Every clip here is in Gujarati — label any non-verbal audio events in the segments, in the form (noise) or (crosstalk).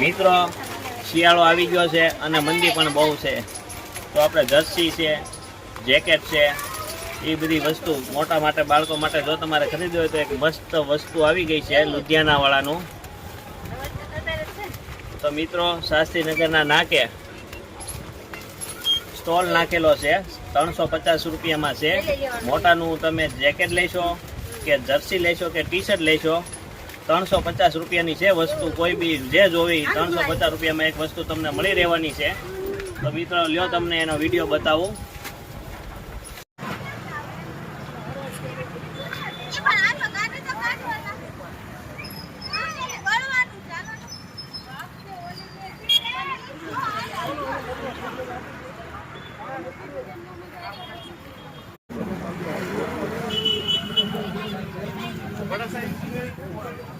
મિત્રો, શિયાળો આવી ગયો છે અને મંદી પણ બહુ છે. તો આપણે જર્સી છે, જેકેટ છે, એ બધી વસ્તુ મોટા માટે, બાળકો માટે જો તમારે ખરીદવી હોય તો એક મસ્ત વસ્તુ આવી ગઈ છે, લુધિયાનાવાળાનું. તો મિત્રો, શાસ્ત્રીનગરના નાકે સ્ટોલ નાખેલો છે, ત્રણસો પચાસ રૂપિયામાં છે. મોટાનું તમે જેકેટ લેશો કે જર્સી લેશો કે ટી શર્ટ લેશો ત્રણસો પચાસ રૂપિયાની છે વસ્તુ કોઈ બી જે જોવી ત્રણસો પચાસ રૂપિયામાં એક વસ્તુ તમને મળી રહેવાની છે. તો મિત્રો, લ્યો તમને એનો વીડિયો બતાવું. લેવું પડશે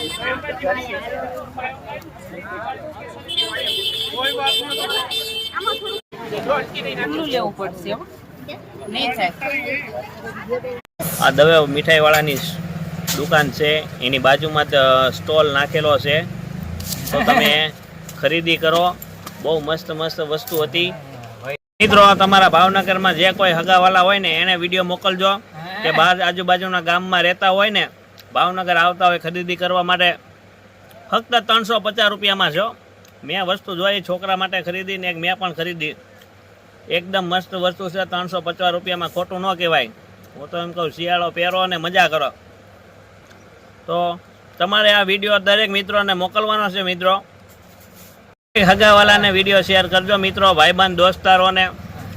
આ દવે મીઠાઈવાળાની દુકાન છે. એની બાજુમાં જ સ્ટોલ નાખેલો છે. તો તમે (laughs) ખરીદી કરો. બહુ મસ્ત મસ્ત વસ્તુ હતી. મિત્રો તમારા ભાવનગરમાં જે કોઈ હગાવાલા હોય ને એને વીડિયો મોકલજો. કે બહાર આજુબાજુના ગામમાં રહેતા હોય ને ભાવનગર આવતા હોય ખરીદી કરવા માટે ફક્ત ત્રણસો પચાસ રૂપિયામાં છો મેં વસ્તુ જોઈ, છોકરા માટે ખરીદીને એક મેં પણ ખરીદી. એકદમ મસ્ત વસ્તુ છે, ત્રણસો પચાસ રૂપિયામાં ખોટું ન કહેવાય. હું તો એમ કહું, શિયાળો પહેરો અને મજા કરો. તો તમારે આ વીડિયો દરેક મિત્રોને મોકલવાનો છે, મિત્રો. હગાવાલાને વીડિયો શેર કરજો, મિત્રો, ભાઈબંધ, દોસ્તારોને.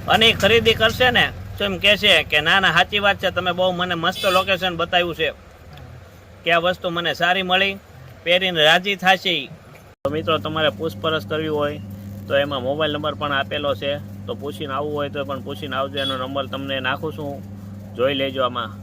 અને ખરીદી કરશે ને, તો એમ કહેશે કે, ના ના, સાચી વાત છે. તમે બહુ મને મસ્ત લોકેશન બતાવ્યું છે. કે આ વસ્તુ મને સારી મળી, પહેરીને રાજી થશે. તો મિત્રો, તમારે પૂછપરછ કરવી હોય તો એમાં મોબાઈલ નંબર પણ આપેલો છે. તો પૂછીને આવવું હોય તો પણ પૂછીને આવજો. એનો નંબર તમને નાખું છું. જોઈ લેજો આમાં.